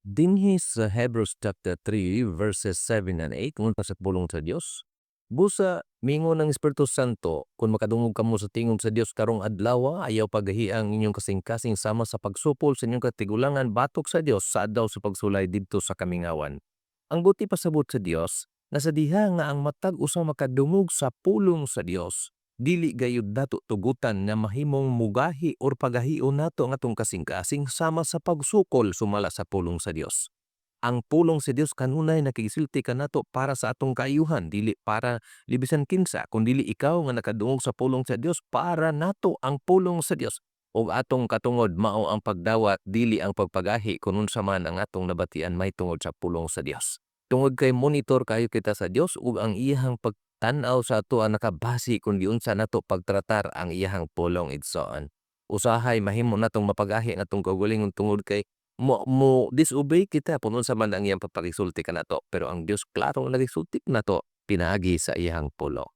Dinhi sa Hebrews chapter 3 verses 7 and 8 ngunta sa pulong sa Dios. Busa mingon ng Espiritu Santo kung makadungog kamo sa tingog sa Dios karong adlaw ayaw pagahi ang inyong kasing-kasing sama sa pagsupol sa inyong katigulangan batok sa Dios sa adlaw sa pagsulay didto sa kamingawan. Ang buti pasabot sa Dios nga sa diha nga ang matag usa makadungog sa pulong sa Dios dili gayud dato tugutan nga mahimong mugahi or pagahion nato ang atong kasing-kasing sama sa pagsukol sumala sa pulong sa Dios. Ang pulong sa Dios kanunay nakigisulti kanato para sa atong kaayuhan dili para libisan kinsa kun dili ikaw nga nakadungog sa pulong sa Dios para nato ang pulong sa Dios ug atong katungod mao ang pagdawat dili ang pagpagahi kun unsa man ang atong nabatian may tungod sa pulong sa Dios. Tungod kay monitor kayo kita sa Dios ug ang iyahang pagtan-aw sa ato ang nakabasi kun giunsa nato pagtratar ang iyahang pulong igsoon. Usahay mahimo natong mapagahi ang atong kaugalingon tungod kay mo, mo disobey kita kung unsa man ang iyang papagisulti kanato pero ang Dios klaro nga nagisulti nato pinaagi sa iyang pulo.